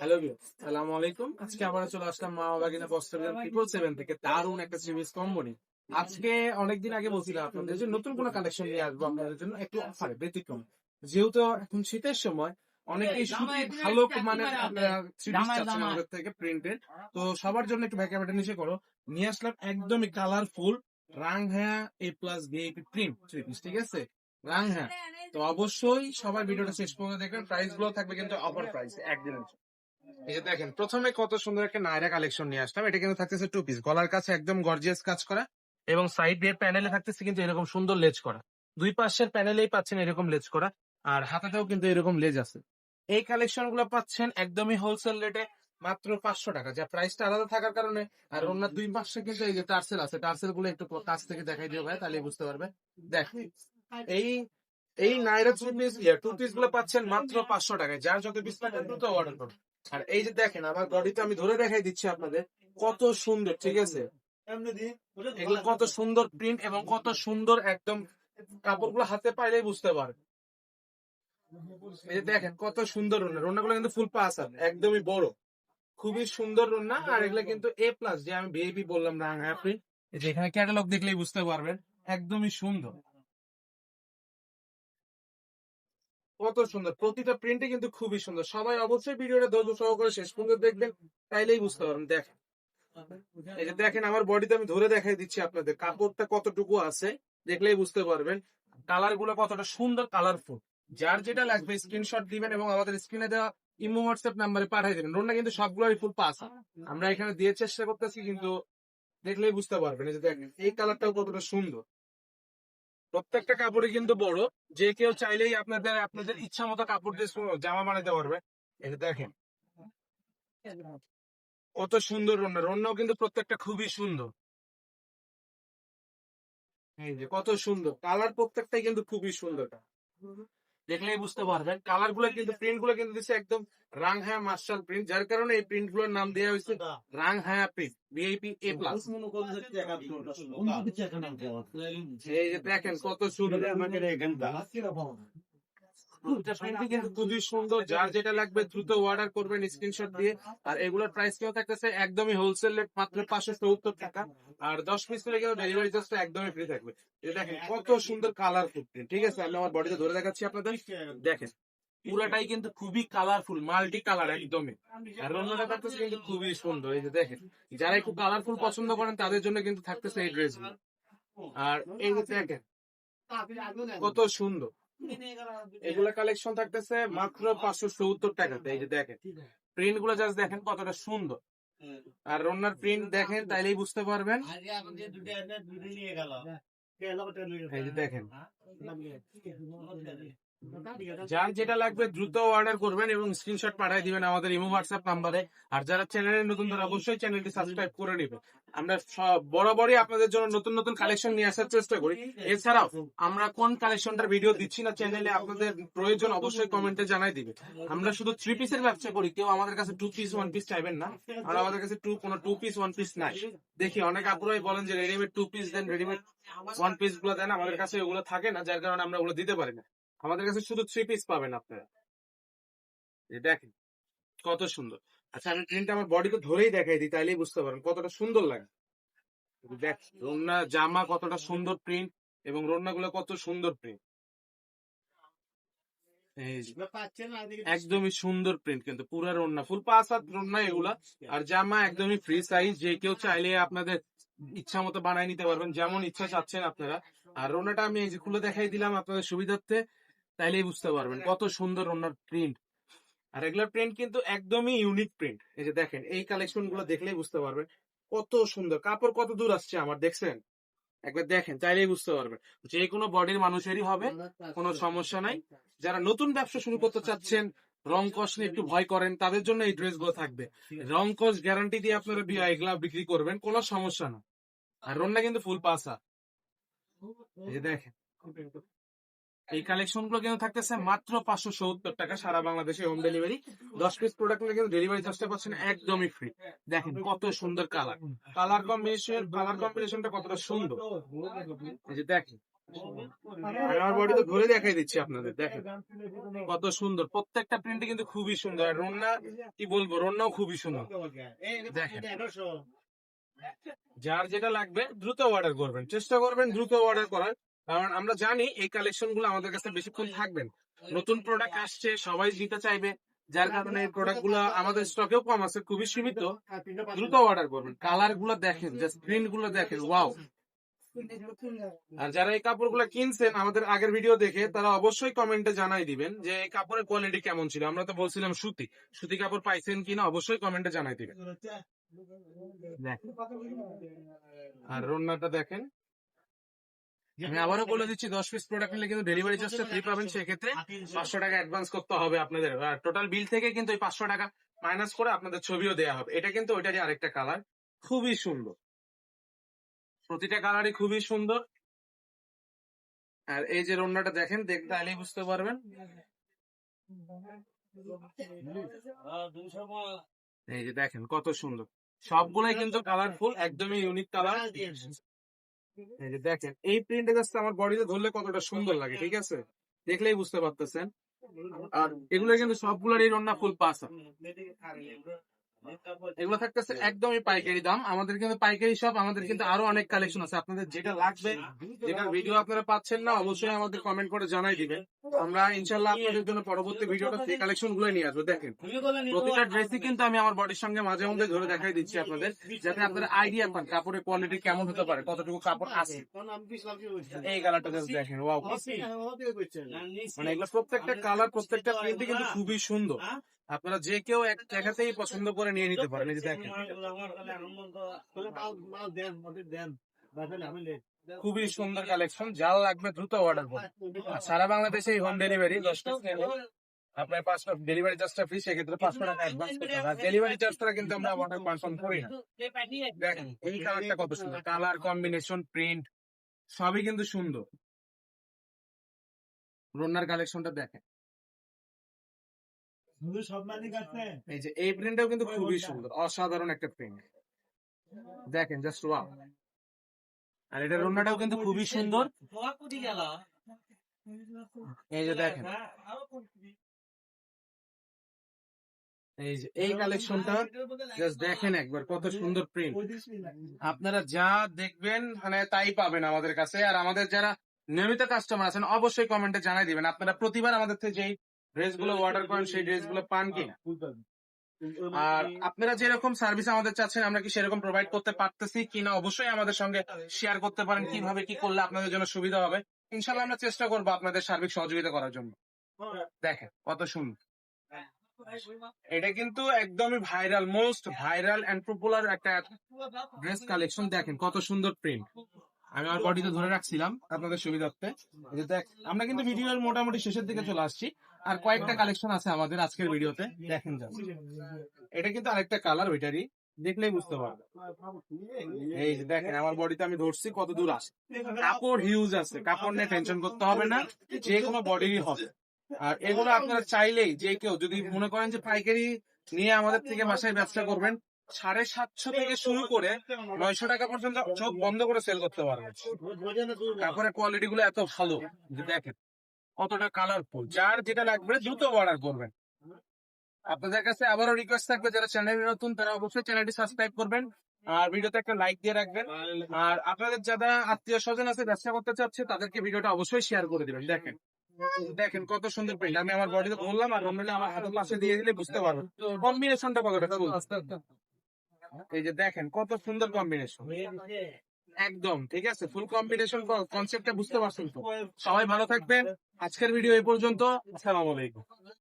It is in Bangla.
হ্যালো সালামু আলাইকুম আজকে আবার চলে আসলাম মা বাগিনা বস্ত্রের ট্রিপল সেভেন থেকে। দারুণ একটা সিরিজ কম্বনি আজকে অনেকদিন আগে বলছিলাম আপনাদের যে নতুন কোনো কালেকশন নিয়ে আসব আপনাদের জন্য একটু অফারে ব্যতিক্রম। যেহেতু এখন শীতের সময় অনেকেই সুতি ভালো মানে আমাদের থেকে প্রিন্টেড তো সবার জন্য একটু ব্যাকে নিচে করো। নিয়ে আসলাম একদমই কালারফুল রাং হ্যাঁ A plus VIP print three piece ঠিক আছে? রাং হ্যাঁ। তো অবশ্যই সবাই ভিডিওটা শেষ পর্যন্ত দেখবেন। প্রাইসগুলো থাকবে কিন্তু অফার প্রাইস একদিনের এই যে দেখেন প্রথমে কত সুন্দর একটা নায়রা কালেকশন নিয়ে আসলাম। এটা কিন্তু থাকতেছে টু পিস গলার কাছে একদম গর্জিয়াস কাজ করা এবং সাইড প্যানেলে থাকতেছে কিন্তু এরকম সুন্দর লেজ করা। দুই পাশের প্যানেলেই পাচ্ছেন এরকম লেজ করা আর হাতাতেও কিন্তু এরকম লেজ আছে। এই কালেকশনগুলো পাচ্ছেন একদমই হোলসেল রেটে মাত্র পাঁচশো টাকা। যা প্রাইসটা আলাদা থাকার কারণে আর অন্য দুই পাশে কিন্তু এই যে টার্সেল আছে টার্সেলগুলো একটু কাছ থেকে দেখাই দিও ভাই তাহলে বুঝতে পারবে। দেখ এই এই নাইরা থ্রি পিস টু পিসগুলো পাচ্ছেন মাত্র পাঁচশো টাকায়। যার যত পিস লাগে দ্রুত অর্ডার করুন। আর এই যে দেখেন আমার বডিতে আমি ধরে দেখাই দিচ্ছি আপনাদের। কত সুন্দর ঠিক আছে? এগুলো কত সুন্দর প্রিন্ট এবং কত সুন্দর একদম কাপড়গুলো হাতে পাইলেই বুঝতে পারবে এই যে দেখেন কত সুন্দর রান্না রান্নাগুলো কিন্তু ফুল পাস একদমই বড়। খুবই সুন্দর রান্না আর এগুলো কিন্তু এ প্লাস যে আমি ভিআইপি বললাম না যে এখানে ক্যাটালগ দেখলেই বুঝতে পারবেন একদমই সুন্দর। কত সুন্দর। প্রতিটা প্রিন্টে কিন্তু খুবই সুন্দর। সবাই অবশ্যই ভিডিওটা ধৈর্য সহকারে শেষ পর্যন্ত দেখবেন, তাইলেই বুঝতে পারবেন। দেখেন, এই যে দেখেন, আমার বডিতে আমি ধরে দেখাই দিচ্ছি আপনাদের, কাপড়টা কতটুকু আছে, দেখলেই বুঝতে পারবেন। কালারগুলো কতটা সুন্দর কালারফুল যার যেটা লাগবে স্ক্রিনশট দিবেন এবং আমাদের স্ক্রিনে দেওয়া ইমো হোয়াটসঅ্যাপ নাম্বারে পাঠিয়ে দেবেন। রোনটা কিন্তু সবগুলোই ফুল পাস আমরা এখানে দিয়ে চেষ্টা করতেছি, কিন্তু দেখলেই বুঝতে পারবেন। এই যে দেখেন, এই কালারটাও কতটা সুন্দর। প্রত্যেকটা কাপড়ই কিন্তু বড়। যে কেউ চাইলেই আপনাদের আপনাদের ইচ্ছা মতো কাপড় দিয়ে জামা বানাতে পারবে। এটা দেখেন। কত সুন্দর রন্না। রন্নাও কিন্তু প্রত্যেকটা খুবই সুন্দর। এই যে কত সুন্দর। কালার প্রত্যেকটাই কিন্তু খুবই সুন্দর। দেখলেই বুঝতে পারবেন কালারগুলো কিন্তু প্রিন্টগুলো কিন্তু দিচ্ছে একদম রাং হায়া মার্শাল প্রিন্ট যার কারণে এই প্রিন্টগুলোর নাম দেওয়া হয়েছে রাং হায়া প্রিন্ট বিআইপি এ প্লাস এই যে দেখেন কত সুন্দর আমাকে খুবই সুন্দর যার যেটা লাগবে দ্রুত অর্ডার করবেন স্ক্রিনশট দিয়ে। আর এগুলোর প্রাইস কেউ থাকতেছে একদমই হোলসেল রেট মাত্র পাঁচশো চৌত্তর টাকা। আর দশ পিস করে কিন্তু ডেলিভারি চার্জটা একদমই ফ্রি থাকবে। দেখেন কত সুন্দর কালার ফুটপ্রিন্ট ঠিক আছে? আমি আমার বডিতে ধরে দেখাচ্ছি আপনাদের। দেখেন পুরাটাই কিন্তু খুবই কালারফুল মাল্টি কালার একদমই। আর অন্যটা থাকতেছে কিন্তু খুবই সুন্দর। এই যে দেখেন যারা একটু কালারফুল পছন্দ করেন তাদের জন্য কিন্তু থাকতেছে এই ড্রেস আর এই যে দেখেন। কত সুন্দর। এগুলা কালেকশন থাকতেছে মাত্র পাঁচশো সত্তর টাকাতে এই যে দেখেন। প্রিন্টগুলো জাস্ট দেখেন কতটা সুন্দর। আর রন্নার প্রিন্ট দেখেন তাইলেই বুঝতে পারবেন। এই যে দেখেন। যার যেটা লাগবে দ্রুত অর্ডার করবেন এবং স্ক্রিনশট পাঠিয়ে দিবেন আমাদের ইমো হোয়াটসঅ্যাপ নাম্বারে আর যারা চ্যানেলে নতুন তারা অবশ্যই চ্যানেলটি সাবস্ক্রাইব করে নেবে আমরা বরাবরই আপনাদের জন্য নতুন নতুন কালেকশন নিয়ে আসার চেষ্টা করি। এছাড়াও আমরা কোন কালেকশনটার ভিডিও দিচ্ছি না চ্যানেলে আপনাদের প্রয়োজন অবশ্যই কমেন্টে জানাই দিবে আমরা শুধু থ্রি পিসের ব্যবসা করি, কেউ আমাদের কাছে টু পিস ওয়ান পিস চাইবেন না। আর আমাদের কাছে টু কোনো টু পিস ওয়ান পিস নাই। দেখি, অনেক আপুরাই বলেন যে রেডিমেড টু পিস দেন রেডিমেড ওয়ান পিসগুলো দেন, আমাদের কাছে ওগুলো থাকে না, যার কারণে আমরা ওগুলো দিতে পারি না। আমাদের কাছে শুধু থ্রি পিস পাবেন আপনারা দেখেন কত সুন্দর। আচ্ছা আমি প্রিন্টটা আমার বডিতে ধরেই দেখাই দিই তাইলেই বুঝতে পারেন কতটা সুন্দর লাগে। দেখ রন্না জামা কতটা সুন্দর প্রিন্ট এবং রন্না গুলো কত সুন্দর প্রিন্ট একদমই সুন্দর প্রিন্ট কিন্তু পুরো রন্না ফুল পাঁচ হাত রন্না এগুলা। আর জামা একদমই ফ্রি সাইজ যে কেউ চাইলে আপনাদের ইচ্ছা মতো বানাই নিতে পারবেন যেমন ইচ্ছা চাচ্ছেন আপনারা। আর রোনাটা আমি এই যে খুলে দেখাই দিলাম আপনাদের সুবিধার্থে। তাইলেই বুঝতে পারবেন কত সুন্দর ওনার প্রিন্ট আর এগুলোর প্রিন্ট কিন্তু একদমই ইউনিক প্রিন্ট এই যে দেখেন এই কালেকশনগুলো দেখলেই বুঝতে পারবেন কত সুন্দর কাপড় কত দূর আসছে আমার দেখছেন একবার দেখেন তাইলেই বুঝতে পারবেন যে কোনো বডির মানুষেরই হবে কোনো সমস্যা নাই যারা নতুন ব্যবসা শুরু করতে চাচ্ছেন রং কস নিয়ে একটু ভয় করেন তাদের জন্য এই ড্রেসগুলো থাকবে রং কস গ্যারান্টি দিয়ে আপনারা এগুলা বিক্রি করবেন কোনো সমস্যা না আর রন্না কিন্তু ফুল পাসা এই দেখেন এই কালেকশনগুলো কিন্তু থাকতেছে মাত্র পাঁচশো সত্তর টাকা সারা বাংলাদেশে হোম ডেলিভারি দশ পিস প্রোডাক্ট কিন্তু ডেলিভারি চার্জটা পাচ্ছেন একদমই ফ্রি দেখেন কত সুন্দর কালার কালার কম্বিনেশন কালার কম্বিনেশনটা কতটা সুন্দর। দেখেন। ধরে দেখাই দিচ্ছি আপনাদের, দেখেন। কত সুন্দর। প্রত্যেকটা প্রিন্ট কিন্তু খুবই সুন্দর। আর রন্না, কি বলব, রন্নাও খুবই সুন্দর। দেখেন। যার যেটা লাগবে দ্রুত অর্ডার করবেন। চেষ্টা করবেন দ্রুত অর্ডার করার। কারণ আমরা জানি এই কালেকশনগুলো আমাদের কাছে বেশিক্ষণ থাকবেন নতুন প্রোডাক্ট আসছে সবাই দিতে চাইবে। যার কারণে এই প্রোডাক্টগুলো আমাদের স্টকেও কম আছে খুবই সীমিত। দ্রুত অর্ডার করবেন। কালারগুলো দেখেন জাস্ট প্রিন্টগুলো দেখেন ওয়াও আর যারা এই কাপড় কাপড়গুলো কিনছেন আমাদের আগের ভিডিও দেখে তারা অবশ্যই কমেন্টে জানাই দিবেন যে এই কাপড়ের কোয়ালিটি কেমন ছিল। আমরা তো বলছিলাম সুতি। সুতি কাপড় পাইছেন কিনা অবশ্যই কমেন্টে জানাই দিবেন। আর রন্নাটা দেখেন। আমি আবারও বলে দিচ্ছি দশ পিস প্রোডাক্ট নিলে কিন্তু ডেলিভারি চার্জটা ফ্রি পাবেন সেক্ষেত্রে পাঁচশো টাকা অ্যাডভান্স করতে হবে আপনাদের। টোটাল বিল থেকে কিন্তু এই পাঁচশো টাকা মাইনাস করে আপনাদের ছবিও দেওয়া হবে। এটা কিন্তু ওইটারই আরেকটা কালার খুবই সুন্দর। প্রতিটা কালারই খুবই সুন্দর। আর এই যে রন্নাটা দেখেন দেখতে আইলেই বুঝতে পারবেন। এই যে দেখেন কত সুন্দর। সবগুলাই কিন্তু কালারফুল একদমই ইউনিক কালার এই যে দেখেন এই প্রিন্টে জাস্ট আমার বডিতে ধরলে কতটা সুন্দর লাগে ঠিক আছে? দেখলেই বুঝতে পারতেছেন। আর এগুলো কিন্তু সবগুলোর এই রন্না ফুল পাস এগুলো থাকতেছে একদমই পাইকারি দাম। আমাদের কিন্তু পাইকারি সব আমাদের কিন্তু আরও অনেক কালেকশন আছে। আপনাদের যেটা লাগবে যেটার ভিডিও আপনারা পাচ্ছেন না অবশ্যই আমাদের কমেন্ট করে জানাই দিবেন। আমরা ইনশাল্লাহ আপনাদের জন্য পরবর্তী ভিডিওটা সেই কালেকশনগুলো নিয়ে আসব। দেখেন প্রতিটা ড্রেসই কিন্তু আমি আমার বডির সঙ্গে মাঝে মধ্যে ধরে দেখাই দিচ্ছি আপনাদের যাতে আপনারা আইডিয়া পান কাপড়ের কোয়ালিটি কেমন হতে পারে কতটুকু কাপড় আছে। এই কালারটা জাস্ট দেখেন ওয়াও মানে এগুলো প্রত্যেকটা কালার প্রত্যেকটা প্রিন্টই কিন্তু খুবই সুন্দর। আপনারা যে কেউ এক জায়গাতেই পছন্দ করে নিয়ে নিতে পারেন, এই যে দেখেন। খুবই সুন্দর কালেকশন যা লাগবে দ্রুত অর্ডার করুন। সারা বাংলাদেশে হোম ডেলিভারি আপনার ডেলিভারি চার্জটা ফ্রি সেক্ষেত্রে পাঁচশো টাকা অ্যাডভান্স করতে হবে। ডেলিভারি চার্জটা কিন্তু আমরা অর্ডার কনফার্ম করি না। দেখেন, এই কালারটা কত সুন্দর। কালার কম্বিনেশন প্রিন্ট সবই কিন্তু সুন্দর। রোনার কালেকশনটা দেখেন। এই যে এই প্রিন্টটাও কিন্তু খুবই সুন্দর অসাধারণ একটা প্রিন্ট দেখেন জাস্ট ওয়াও আর এটা রোনাটাও কিন্তু খুবই সুন্দর। এই যে দেখেন। এই যে এই কালেকশনটা জাস্ট দেখেন একবার কত সুন্দর প্রিন্ট আপনারা যা দেখবেন মানে তাই পাবেন আমাদের কাছে। আর আমাদের যারা নিয়মিত কাস্টমার আছেন অবশ্যই কমেন্টে জানাই দিবেন। আপনারা প্রতিবার আমাদের থেকে যেই ড্রেসগুলো অর্ডার করেন সেই ড্রেসগুলো পান কিনা? আর আপনারা যেরকম সার্ভিস আমাদের চাচ্ছেন আমরা কি সেরকম প্রোভাইড করতে পারতেছি কিনা অবশ্যই আমাদের সঙ্গে শেয়ার করতে পারেন কীভাবে কি করলে আপনাদের জন্য সুবিধা হবে। ইনশাল্লাহ আমরা চেষ্টা করব আপনাদের সার্বিক সহযোগিতা করার জন্য। দেখেন কত সুন্দর। এটা কিন্তু একদমই viral most viral and popular একটা ড্রেস কালেকশন দেখেন কত সুন্দর প্রিন্ট আমি আমার বডিতে ধরে রাখছিলাম। আপনাদের সুবিধার্থে। আমরা কিন্তু ভিডিওর মোটামুটি শেষের দিকে চলে আসছি। আর কয়েকটা কালেকশন আছে আমাদের আজকের ভিডিওতে। দেখেন just। এটা কিন্তু আরেকটা কালার ওইটারই। দেখলেই বুঝতে পারবে এই দেখেন, আমার বডিতে আমি ধরছি, কত দূর আসে। কাপড় হিউজ আছে, কাপড় নিয়ে টেনশন করতে হবে না, যে কোনো বডিরই হবে। আর এগুলো আপনারা চাইলেই, যে কেউ, যদি মনে করেন যে পাইকারি নিয়ে আমাদের থেকে বাসায় ব্যবসা করবেন সাড়ে সাতশো থেকে শুরু করে নয়শো টাকা পর্যন্ত চোখ বন্ধ করে সেল করতে পারবেন কাপড়ের কোয়ালিটি গুলো এত ভালো যে দেখেন কতটা কালারফুল যার যেটা লাগবে দ্রুত অর্ডার করবেন। আপনাদের কাছে আবারও রিকোয়েস্ট থাকবে যারা চ্যানেলে নতুন তারা অবশ্যই চ্যানেলটি সাবস্ক্রাইব করবেন আর ভিডিওতে একটা লাইক দিয়ে রাখবেন। আর আপনাদের যারা আত্মীয় স্বজন আছে ব্যবসা করতে চাচ্ছে তাদেরকে ভিডিওটা অবশ্যই শেয়ার করে দিবেন। দেখেন দেখেন কত সুন্দর প্রিন্ট আমি আমার বডিতে বললাম আর রমলে আমার হাতের পাশে দিয়ে দিলে বুঝতে পারবেন। কম্বিনেশনটা কতটা। এই যে দেখেন, কত সুন্দর কম্বিনেশন একদম, ঠিক আছে? ফুল কম্বিনেশন কনসেপ্টটা বুঝতে পারছেন তো? সবাই ভালো থাকবেন। আজকের ভিডিও এই পর্যন্ত। আসসালামু আলাইকুম।